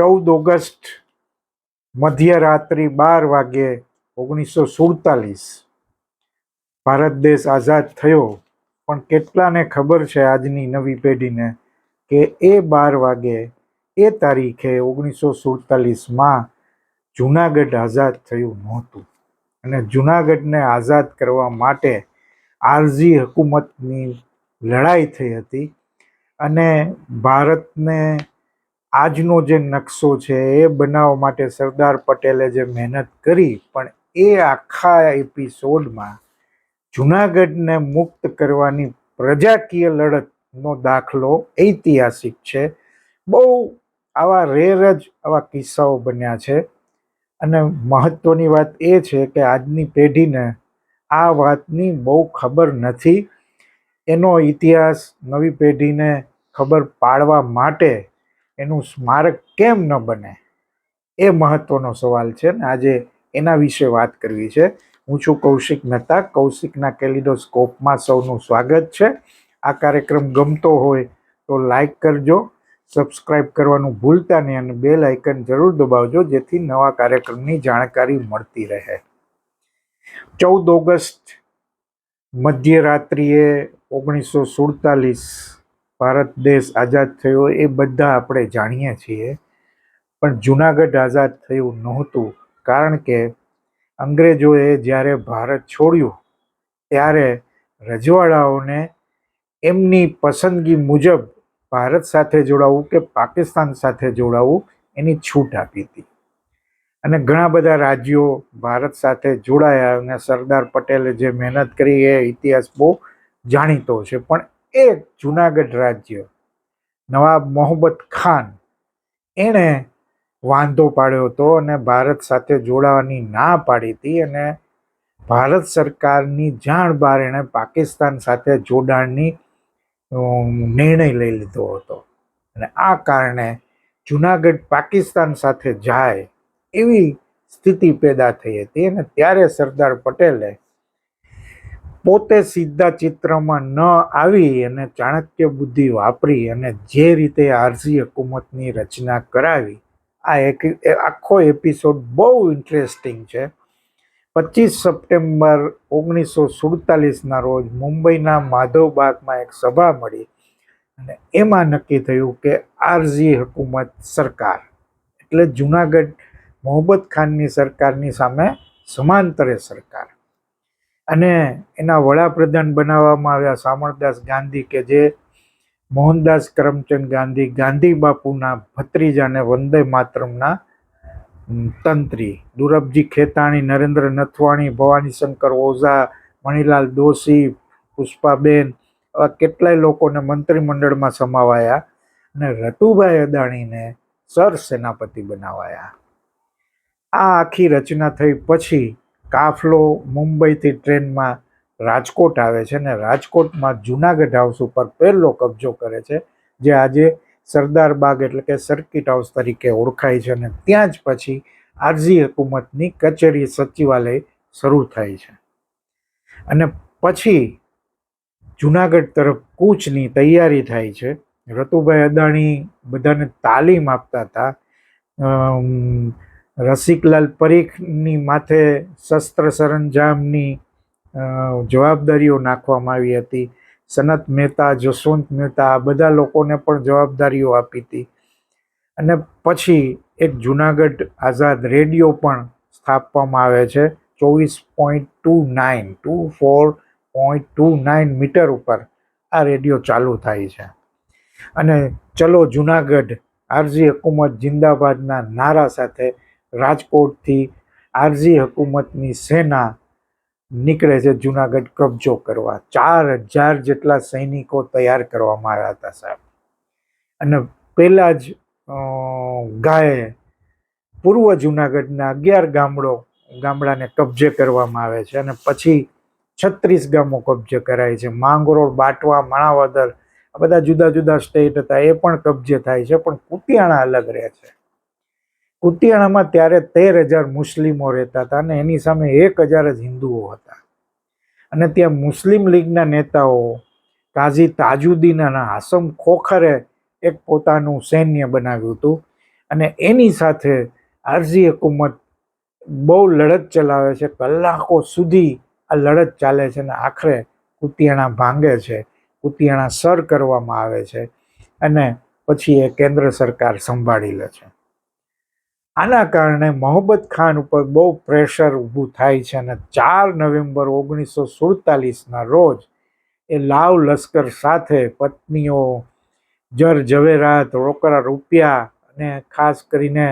ચૌદ ઓગસ્ટ મધ્યરાત્રિ બાર વાગ્યે ઓગણીસો સુડતાલીસ. ભારત દેશ આઝાદ થયો. પણ કેટલાને ખબર છે આજની નવી પેઢીને કે એ બાર વાગે એ તારીખે ઓગણીસો સુડતાલીસમાં જુનાગઢ આઝાદ થયું નહોતું. અને જુનાગઢને આઝાદ કરવા માટે આરઝી હકુમતની લડાઈ થઈ હતી. અને ભારતને આજનો જે નકશો છે એ બનાવવા માટે સરદાર પટેલે જે મહેનત કરી, પણ એ આખા એપિસોડમાં જુનાગઢને મુક્ત કરવાની પ્રજાકીય લડતનો દાખલો ઐતિહાસિક છે. બહુ આવા રેર જ આવા કિસ્સાઓ બન્યા છે. અને મહત્ત્વની વાત એ છે કે આજની પેઢીને આ વાતની બહુ ખબર નથી. એનો ઇતિહાસ નવી પેઢીને ખબર પાડવા માટે એનું સ્મારક કેમ ન બને? એ મહત્વનો સવાલ છે ને આજે એના વિશે વાત કરવી છે. હું છું કૌશિક મહેતા. કૌશિકના કેલિડોસ્કોપમાં સૌનું સ્વાગત છે. આ કાર્યક્રમ ગમતો હોય તો લાઈક કરજો, સબસ્ક્રાઇબ કરવાનું ભૂલતા નહીં અને બેલ આઇકન જરૂર દબાવજો, જેથી નવા કાર્યક્રમની જાણકારી મળતી રહે. ચૌદ ઓગસ્ટ મધ્યરાત્રિએ ઓગણીસો સુડતાલીસ ભારત દેશ આઝાદ થયો એ બધા આપણે જાણીએ છીએ. પણ જુનાગઢ આઝાદ થયું નહોતું. કારણ કે અંગ્રેજોએ જ્યારે ભારત છોડ્યું, ત્યારે રજવાડાઓને એમની પસંદગી મુજબ ભારત સાથે જોડાવું કે પાકિસ્તાન સાથે જોડાવું એની છૂટ આપી હતી. અને ઘણા બધા રાજ્યો ભારત સાથે જોડાયા અને સરદાર પટેલે જે મહેનત કરી એ ઇતિહાસ બહુ જાણીતો છે. પણ એ જુનાગઢ રાજ્ય. નવાબ મોહમ્મદ ખાન. એણે વાંધો પાડ્યો હતો અને ભારત સાથે જોડાવાની ના પાડી હતી અને ભારત સરકારની જાણ બહાર એણે પાકિસ્તાન સાથે જોડાણની નિર્ણય લઈ લીધો હતો. અને આ કારણે જુનાગઢ પાકિસ્તાન સાથે જાય એવી સ્થિતિ પેદા થઈ હતી અને ત્યારે સરદાર પટેલે પોતે સીધા ચિત્રમાં ન આવી અને ચાણક્ય બુદ્ધિ વાપરી અને જે રીતે આરઝી હકુમતની રચના કરાવી, આ એક આખો એપિસોડ બહુ ઇન્ટરેસ્ટિંગ છે. પચીસ સપ્ટેમ્બર ઓગણીસો સુડતાલીસના રોજ મુંબઈના માધવબાગમાં એક સભા મળી અને એમાં નક્કી થયું કે આરઝી હકુમત સરકાર, એટલે જુનાગઢ મોહબ્બત ખાનની સરકારની સામે સમાંતરે સરકાર. અને એના વડાપ્રધાન બનાવવામાં આવ્યા શામળદાસ ગાંધી કે જે મોહનદાસ કરમચંદ ગાંધી ગાંધી બાપુના ભત્રીજાને વંદે માતરમના તંત્રી. દુરબજી ખેતાણી, નરેન્દ્ર નથવાણી ભવાનીશંકર ઓઝા, મણિલાલ દોશી, પુષ્પાબેન આવા કેટલાય લોકોને મંત્રીમંડળમાં સમાવાયા અને રતુભાઈ અદાણીને સર સેનાપતિ બનાવાયા. આ આખી રચના થઈ પછી કાફલો મુંબઈથી ટ્રેનમાં રાજકોટ આવે છે અને રાજકોટમાં જુનાગઢ હાઉસ ઉપર પહેલો કબજો કરે છે, જે આજે સરદાર બાગ એટલે કે સર્કિટ હાઉસ તરીકે ઓળખાય છે અને ત્યાં જ પછી આરઝી હકુમતની કચેરી સચિવાલય શરૂ થાય છે. અને પછી જુનાગઢ તરફ કૂચની તૈયારી થાય છે. રતુભાઈ અદાણી બધાને તાલીમ આપતા હતા. રસિકલાલ પરીખની માથે શસ્ત્ર સરંજામની જવાબદારીઓ નાખવામાં આવી હતી. સનત મહેતા, જસવંત મહેતા, આ બધા લોકોને પણ જવાબદારીઓ આપી હતી. અને પછી એક જુનાગઢ આઝાદ રેડિયો પણ સ્થાપવામાં આવે છે, ચોવીસ point two nine, two four point two nine metre ઉપર આ રેડિયો ચાલુ થાય છે. અને ચલો જુનાગઢ, આરજી હકુમત જિંદાબાદના નારા સાથે રાજકોટથી આરઝી હકુમતની સેના નીકળે છે જુનાગઢ કબજો કરવા. ચાર હજાર જેટલા સૈનિકો તૈયાર કરવામાં આવ્યા હતા સાહેબ. અને પહેલાં જ ગાયે પૂર્વ જુનાગઢના અગિયાર ગામડો, ગામડાને કબજે કરવામાં આવે છે અને પછી છત્રીસ ગામો કબજે કરાય છે. માંગરોળ, બાટવા, માણાવદર, આ બધા જુદા જુદા સ્ટેટ હતા, એ પણ કબજે થાય છે, પણ કુતિયાણા અલગ રહે છે. કુતિયાણામાં ત્યારે તેર હજાર મુસ્લિમો રહેતા હતા અને એની સામે એક હજાર જ હિન્દુઓ હતા. અને ત્યાં મુસ્લિમ લીગના નેતાઓ કાઝી તાજુદ્દીન અને હાસમ ખોખરે એક પોતાનું સૈન્ય બનાવ્યું હતું અને એની સાથે આરજી હુકુમત બહુ લડત ચલાવે છે. કલાકો સુધી આ લડત ચાલે છે અને આખરે કુતિયાણા ભાંગે છે. કુતિયાણા સર કરવામાં આવે છે અને પછી એ કેન્દ્ર સરકાર સંભાળી લે છે. આના કારણે મોહમ્મદ ખાન ઉપર બહુ પ્રેશર ઊભું થાય છે અને ચાર નવેમ્બર ઓગણીસો સુડતાલીસના રોજ એ લાવ લશ્કર સાથે પત્નીઓ, જર ઝવેરાત, રોકડા રૂપિયા અને ખાસ કરીને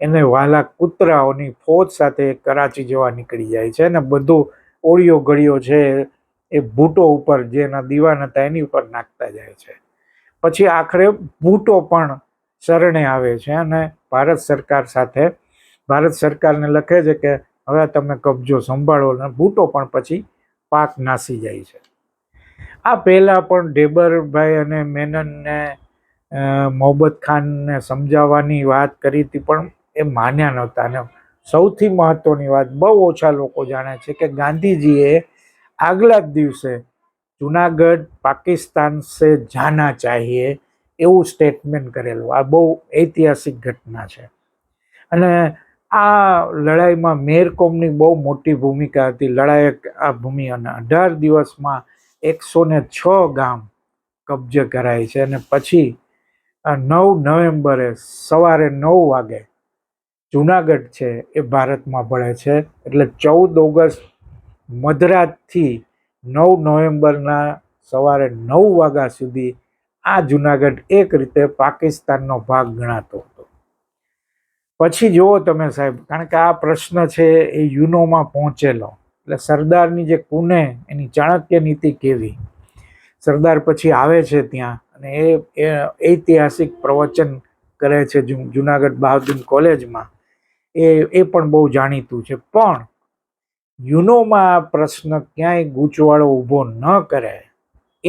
એને વાલા કૂતરાઓની ફોજ સાથે કરાચી જવા નીકળી જાય છે અને બધું ઓળિયો ગળિયો છે એ ભૂટો ઉપર જેના દીવાન હતા એની ઉપર નાખતા જાય છે. પછી આખરે ભૂટો પણ શરણે આવે છે અને ભારત સરકાર સાથે, ભારત સરકારને લખે છે કે હવે તમે કબજો સંભાળો અને બૂટો પણ પછી પાક નાસી જાય છે. આ પહેલાં પણ ઢેબરભાઈ અને મેનનને મોહબ્બત ખાનને સમજાવવાની વાત કરી હતી પણ એ માન્યા નહોતા અને સૌથી મહત્ત્વની વાત બહુ ઓછા લોકો જાણે છે કે ગાંધીજીએ આગલા જ દિવસે જુનાગઢ, પાકિસ્તાન સે જાના ચાહીએ એવું સ્ટેટમેન્ટ કરેલું. આ બહુ ઐતિહાસિક ઘટના છે. અને આ લડાઈમાં મેરકોમની બહુ મોટી ભૂમિકા હતી. લડાયક આ ભૂમિ અને અઢાર દિવસમાં એકસો ને છ ગામ કબજે કરાય છે અને પછી નવ નવેમ્બરે સવારે નવ વાગે જુનાગઢ છે એ ભારતમાં ભળે છે. એટલે ચૌદ ઓગસ્ટ મધરાતથી નવ નવેમ્બરના સવારે નવ વાગ્યા સુધી આ જુનાગઢ એક રીતે પાકિસ્તાનનો ભાગ ગણાતો હતો. પછી જુઓ તમે સાહેબ, કારણ કે આ પ્રશ્ન છે એ યુનોમાં પહોંચેલો. એટલે સરદારની જે કુને, એની ચાણક્ય નીતિ કેવી? સરદાર પછી આવે છે ત્યાં અને એ ઐતિહાસિક પ્રવચન કરે છે જુનાગઢ બહાદુર કોલેજમાં. એ એ પણ બહુ જાણીતું છે. પણ યુનોમાં આ પ્રશ્ન ક્યાંય ગૂંચવાળો ઊભો ન કરે.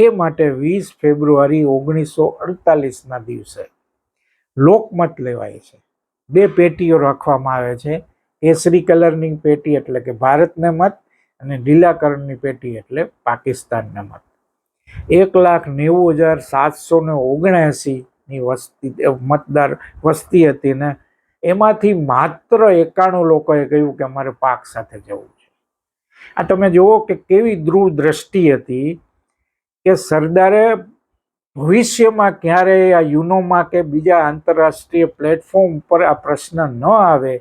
એ માટે વીસ ફેબ્રુઆરી ઓગણીસો અડતાલીસના દિવસે લોકમત લેવાય છે. બે પેટીઓ રાખવામાં આવે છે. કેસરી કલરની પેટી એટલે કે ભારતને મત અને લીલા કલરની પેટી એટલે પાકિસ્તાનને મત. એક લાખ નેવું હજાર સાતસો ને ઓગણએંસીની વસ્તી મતદાર વસ્તી હતી ને એમાંથી માત્ર એકાણું લોકોએ કહ્યું કે અમારે પાક સાથે જવું છે. આ તમે જુઓ કે કેવી ધ્રુવ દ્રષ્ટિ હતી કે સરદારે ભવિષ્યમાં ક્યારેય આ યુનોમાં કે બીજા આંતરરાષ્ટ્રીય પ્લેટફોર્મ પર આ પ્રશ્ન ન આવે,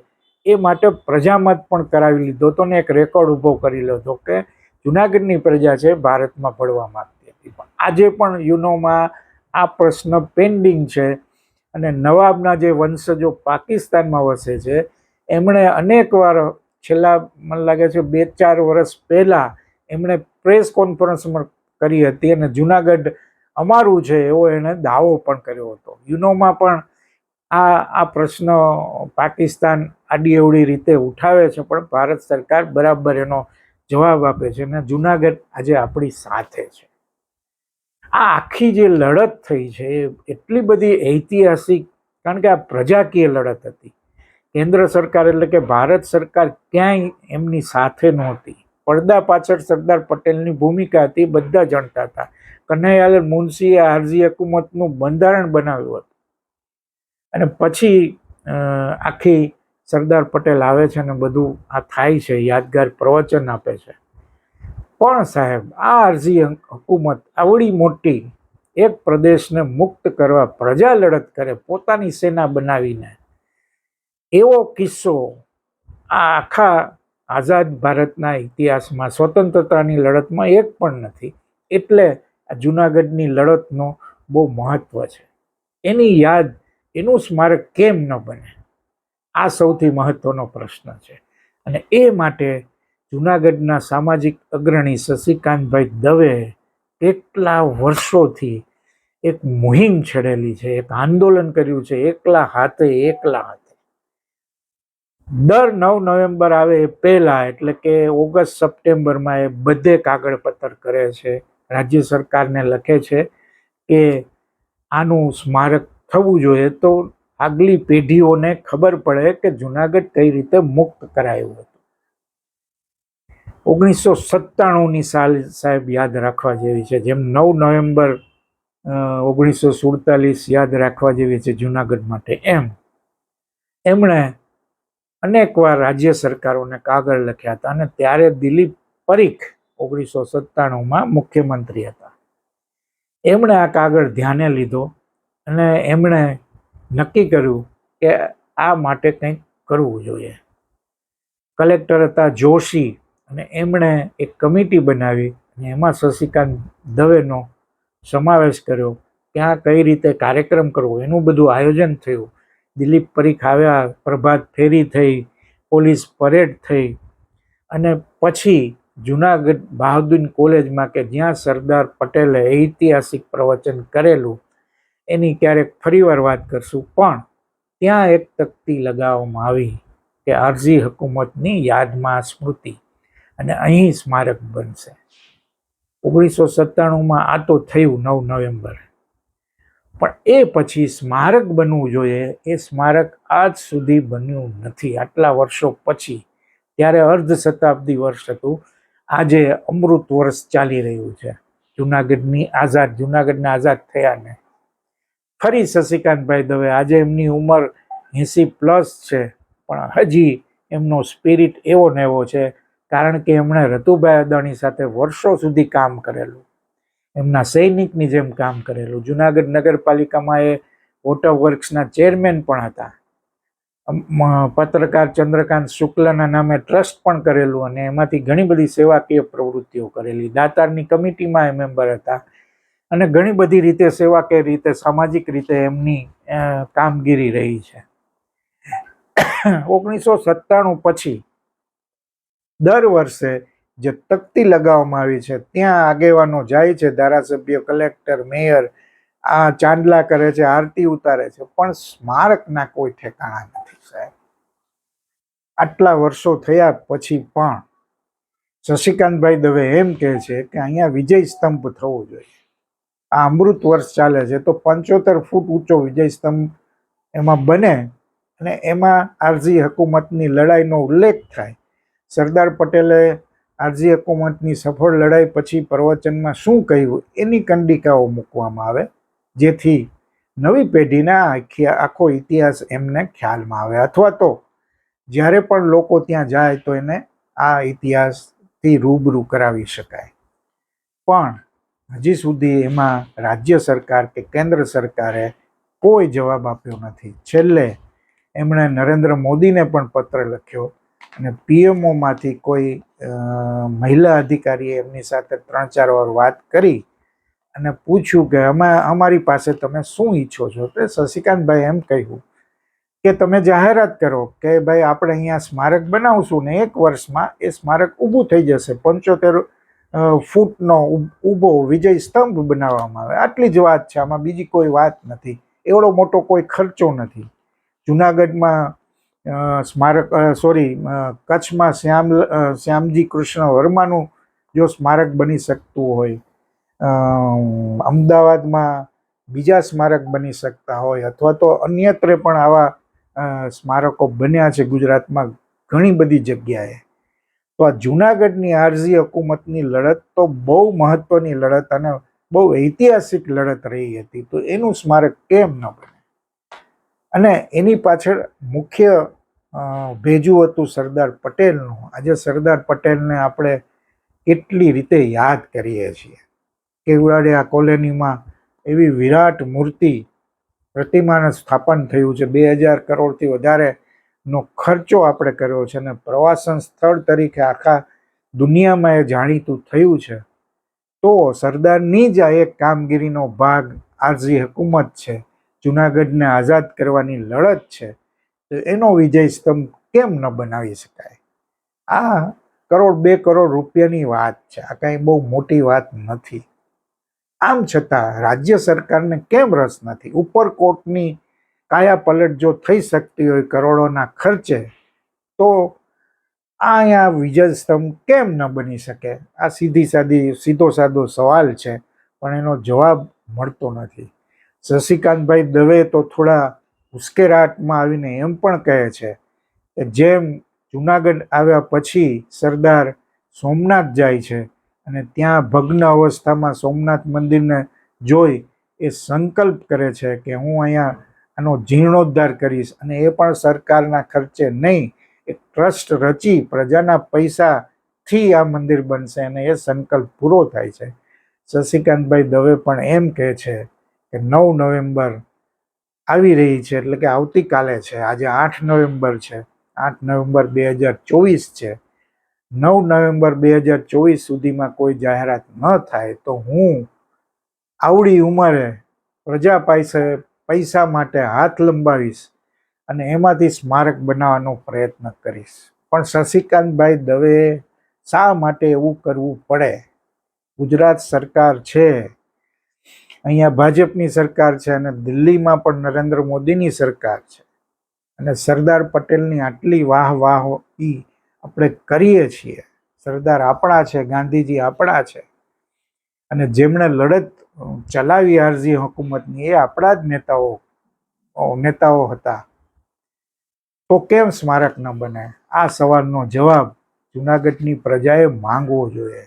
એ માટે પ્રજામત પણ કરાવી લીધો હતો ને એક રેકોર્ડ ઊભો કરી લીધો કે જુનાગઢની પ્રજા છે ભારતમાં પડવા માંગતી હતી. પણ આજે પણ યુનોમાં આ પ્રશ્ન પેન્ડિંગ છે અને નવાબના જે વંશજો પાકિસ્તાનમાં વસે છે, એમણે અનેકવાર છેલ્લા, મને લાગે છે બે ચાર વર્ષ પહેલાં એમણે પ્રેસ કોન્ફરન્સમાં કરી હતી અને જુનાગઢ અમારું છે એવો એણે દાવો પણ કર્યો હતો. યુનોમાં પણ આ આ પ્રશ્ન પાકિસ્તાન આડી અવડી રીતે ઉઠાવે છે, પણ ભારત સરકાર બરાબર એનો જવાબ આપે છે અને જુનાગઢ આજે આપણી સાથે છે. આ આખી જે લડત થઈ છે એટલી બધી ઐતિહાસિક, કારણ કે આ પ્રજાકીય લડત હતી. કેન્દ્ર સરકાર એટલે કે ભારત સરકાર ક્યાંય એમની સાથે નહોતી. પડદા પાછળ સરદાર પટેલની ભૂમિકા હતી, બધા જાણતા હતા. કન્હૈયાલાલ મુનશીએ આરજી હકુમતનું બંધારણ બનાવ્યું હતું. અને પછી આખી સરદાર પટેલ આવે છે અને બધું આ થાય છે, યાદગાર પ્રવચન આપે છે. પણ સાહેબ, આ અરજી હકુમત આવડી મોટી. એક પ્રદેશને મુક્ત કરવા પ્રજા લડત કરે, પોતાની સેના બનાવીને. એવો કિસ્સો આ આખા આઝાદ ભારતના ઇતિહાસમાં સ્વતંત્રતાની લડતમાં એક પણ નથી. એટલે આ જુનાગઢની લડતનો બહુ મહત્વ છે. એની યાદ, એનું સ્મારક કેમ ન બને? આ સૌથી મહત્વનો પ્રશ્ન છે. અને એ માટે જુનાગઢના સામાજિક અગ્રણી શશિકાંતભાઈ દવે કેટલા વર્ષોથી એક મુહિમ છેડેલી છે, એક આંદોલન કર્યું છે, એકલા હાથે એકલા હાથે દર નવ નવેમ્બર આવે એ પહેલાં, એટલે કે ઓગસ્ટ સપ્ટેમ્બરમાં એ બધે કાગળ પત્ર કરે છે. રાજ્ય સરકારને લખે છે કે આનું સ્મારક થવું જોઈએ તો આગલી પેઢીઓને ખબર પડે કે જુનાગઢ કઈ રીતે મુક્ત કરાયું હતું. ઓગણીસો સત્તાણુંની સાલ સાહેબ યાદ રાખવા જેવી છે, જેમ નવ નવેમ્બર ઓગણીસો સુડતાલીસ યાદ રાખવા જેવી છે જુનાગઢ માટે. એમ. એમણે અનેકવાર રાજ્ય સરકારોને કાગળ લખ્યા હતા અને ત્યારે દિલીપ પરીખ ઓગણીસો સત્તાણુંમાં મુખ્યમંત્રી હતા. એમણે આ કાગળ ધ્યાને લીધો અને એમણે નક્કી કર્યું કે આ માટે કંઈક કરવું જોઈએ. કલેક્ટર હતા જોશી અને એમણે એક કમિટી બનાવી અને એમાં શશિકાંત દવેનો સમાવેશ કર્યો આ કઈ રીતે કાર્યક્રમ કરવો, એનું બધું આયોજન થયું. દિલીપ પરીખ આવ્યા, પ્રભાત ફેરી થઈ, પોલીસ પરેડ થઈ અને પછી જુનાગઢ બહાદુર કોલેજમાં કે જ્યાં સરદાર પટેલે ઐતિહાસિક પ્રવચન કરેલું, એની ક્યારેક ફરીવાર વાત કરશું. પણ ત્યાં એક તકતી લગાવવામાં આવી કે અરજી હકુમતની યાદમાં સ્મૃતિ અને અહીં સ્મારક બનશે. ઓગણીસો સત્તાણુંમાં આ તો થયું નવ નવેમ્બર. પણ એ પછી સ્મારક બનવું જોઈએ. એ સ્મારક આજ સુધી બન્યું નથી. આટલા વર્ષો પછી, ત્યારે અર્ધ શતાબ્દી વર્ષ હતું. આજે અમૃત વર્ષ ચાલી રહ્યું છે. જુનાગઢની આઝાદ, જુનાગઢના આઝાદ થયાને ફરી શશિકાંતભાઈ દવે, આજે એમની ઉંમર એંસી પ્લસ છે, પણ હજી એમનો સ્પિરિટ એવો ને એવો છે, કારણ કે એમણે રતુભાઈ અદાણી સાથે વર્ષો સુધી કામ કરેલું. એમના સૈનિકની જેમ કામ કરેલું. જુનાગઢ નગરપાલિકામાં એ વોટર વર્ક્સના ચેરમેન પણ હતા. પત્રકાર ચંદ્રકાંત શુક્લના નામે ટ્રસ્ટ પણ કરેલું અને એમાંથી ઘણી બધી સેવાકીય પ્રવૃત્તિઓ કરેલી. દાતારની કમિટીમાં એ મેમ્બર હતા અને ઘણી બધી રીતે સેવાકીય રીતે, સામાજિક રીતે એમની કામગીરી રહી છે. ઓગણીસો સત્તાણું પછી દર વર્ષે જે તકતી લગાવવામાં આવી છે, ત્યાં આગેવાનો જાય છે, ધારાસભ્ય, કલેક્ટર, મેયર, આ ચાંદલા કરે છે, આરતી ઉતારે છે, પણ સ્મારકના કોઈ ઠેકાણા નથી, સાહેબ. આટલા વર્ષો થયા પછી પણ શશિકાંતભાઈ દવે એમ કહે છે કે અહીંયા વિજય સ્તંભ થવો જોઈએ. આ અમૃત વર્ષ ચાલે છે, તો પંચોતેર ફૂટ ઊંચો વિજય સ્તંભ એમાં બને અને એમાં આરજી હકુમતની લડાઈનો ઉલ્લેખ થાય. સરદાર પટેલે આરજી હકુમતની સફળ લડાઈ પછી પ્રવચનમાં શું કહ્યું એની કંડિકાઓ મૂકવામાં આવે, જેથી નવી પેઢીના આખી આખો ઇતિહાસ એમને ખ્યાલમાં આવે. અથવા તો જ્યારે પણ લોકો ત્યાં જાય તો એને આ ઇતિહાસથી રૂબરૂ કરાવી શકાય. પણ હજી સુધી એમાં રાજ્ય સરકાર કે કેન્દ્ર સરકારે કોઈ જવાબ આપ્યો નથી. છેલ્લે એમણે નરેન્દ્ર મોદીને પણ પત્ર લખ્યો અને પીએમઓમાંથી કોઈ મહિલા અધિકારીએ એમની સાથે ત્રણ ચાર વાર વાત કરી અને પૂછ્યું કે અમે, અમારી પાસે તમે શું ઈચ્છો છો? તો શશિકાંતભાઈ એમ કહ્યું કે, તમે જાહેરાત કરો કે ભાઈ, આપણે અહીંયા સ્મારક બનાવશું ને એક વર્ષમાં એ સ્મારક ઊભું થઈ જશે. પંચોતેર ફૂટનો ઊભો વિજય સ્તંભ બનાવવામાં આવે. આટલી જ વાત છે. આમાં બીજી કોઈ વાત નથી. એવડો મોટો કોઈ ખર્ચો નથી. જુનાગઢમાં સ્મારક સોરી કચ્છમાં શ્યામ શ્યામજી કૃષ્ણ વર્માનું જો સ્મારક બની શકતું હોય અમદાવાદમાં બીજા સ્મારક બની શકતા હોય અથવા તો અન્યત્ર પણ આવા સ્મારકો બન્યા છે ગુજરાતમાં ઘણી બધી જગ્યાએ. તો આ જુનાગઢની આરજી હકુમતની લડત તો બહુ મહત્વની લડત અને બહુ ઐતિહાસિક લડત રહી હતી. તો એનું સ્મારક કેમ ન બને? અને એની પાછળ મુખ્ય ભેજું હતું સરદાર પટેલનું. આજે સરદાર પટેલને આપણે કેટલી રીતે યાદ કરીએ છીએ કેવડાડિયા કોલોનીમાં એવી વિરાટ મૂર્તિ પ્રતિમાનું સ્થાપન થયું છે. બે હજાર કરોડથી વધારે નો ખર્ચો આપણે કર્યો છે અને પ્રવાસન સ્થળ તરીકે આખા દુનિયામાં એ જાણીતું થયું છે. તો સરદારની જ આ એક કામગીરીનો ભાગ આરજી હકુમત છે. જુનાગઢને આઝાદ કરવાની લડત છે, તો એનો વિજય સ્તંભ કેમ ન બનાવી શકાય? આ કરોડ બે કરોડ રૂપિયાની વાત છે, આ કાંઈ બહુ મોટી વાત નથી. આમ છતાં રાજ્ય સરકારને કેમ રસ નથી? ઉપરકોટની કાયા પલટ જો થઈ શકતી હોય કરોડોના ખર્ચે, તો આ અહીંયા વિજય સ્તંભ કેમ ન બની શકે? આ સીધી સાદી, સીધો સાદો સવાલ છે, પણ એનો જવાબ મળતો નથી. શશિકાંતભાઈ દવે તો થોડા ઉશ્કેરાટમાં આવીને એમ પણ કહે છે કે જેમ જુનાગઢ આવ્યા પછી સરદાર સોમનાથ જાય છે અને ત્યાં ભગ્ન અવસ્થામાં સોમનાથ મંદિરને જોઈ એ સંકલ્પ કરે છે કે હું અહીંયા આનો જીર્ણોદ્ધાર કરીશ અને એ પણ સરકારના ખર્ચે નહીં એક ટ્રસ્ટ રચી પ્રજાના પૈસાથી આ મંદિર બનશે અને એ સંકલ્પ પૂરો થાય છે. શશિકાંતભાઈ દવે પણ એમ કહે છે કે નવ નવેમ્બર આવી રહી છે, એટલે કે આવતીકાલે છે. આજે આઠ નવેમ્બર છે. આઠ નવેમ્બર બે હજાર ચોવીસ છે. નવ નવેમ્બર બે હજાર ચોવીસ સુધીમાં કોઈ જાહેરાત ન થાય તો હું આવડી ઉંમરે પ્રજા પાસે પૈસા માટે હાથ લંબાવીશ અને એમાંથી સ્મારક બનાવવાનો પ્રયત્ન કરીશ. પણ શશિકાંતભાઈ દવે શા માટે એવું કરવું પડે? ગુજરાત સરકાર છે અહીંયા ભાજપની સરકાર છે અને દિલ્હીમાં પણ નરેન્દ્ર મોદીની સરકાર છે. અને સરદાર પટેલની આટલી વાહ વાહ એ આપણે કરીએ છીએ. સરદાર આપણા છે, ગાંધીજી આપણા છે. અને જેમણે લડત ચલાવી આરજી હુકુમતની એ આપણા જ નેતાઓ નેતાઓ હતા. તો કેમ સ્મારક ન બને? આ સવાલનો જવાબ જુનાગઢની પ્રજાએ માંગવો જોઈએ.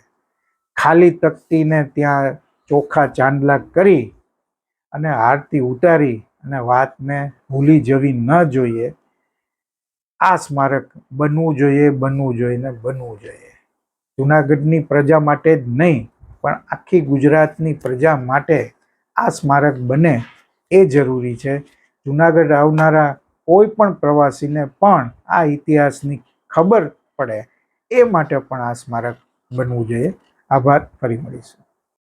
ખાલી તકતીને ત્યાં ચોખા ચાંદલા કરી અને આરતી ઉતારી અને વાતને ભૂલી જવી ન જોઈએ. આ સ્મારક બનવું જોઈએ બનવું જોઈએ ને બનવું જોઈએ. જુનાગઢની પ્રજા માટે જ નહીં, પણ આખી ગુજરાતની પ્રજા માટે આ સ્મારક બને એ જરૂરી છે. જુનાગઢ આવનારા કોઈ પણ પ્રવાસીને પણ આ ઇતિહાસની ખબર પડે એ માટે પણ આ સ્મારક બનવું જોઈએ. આભાર, ફરી મળીશું.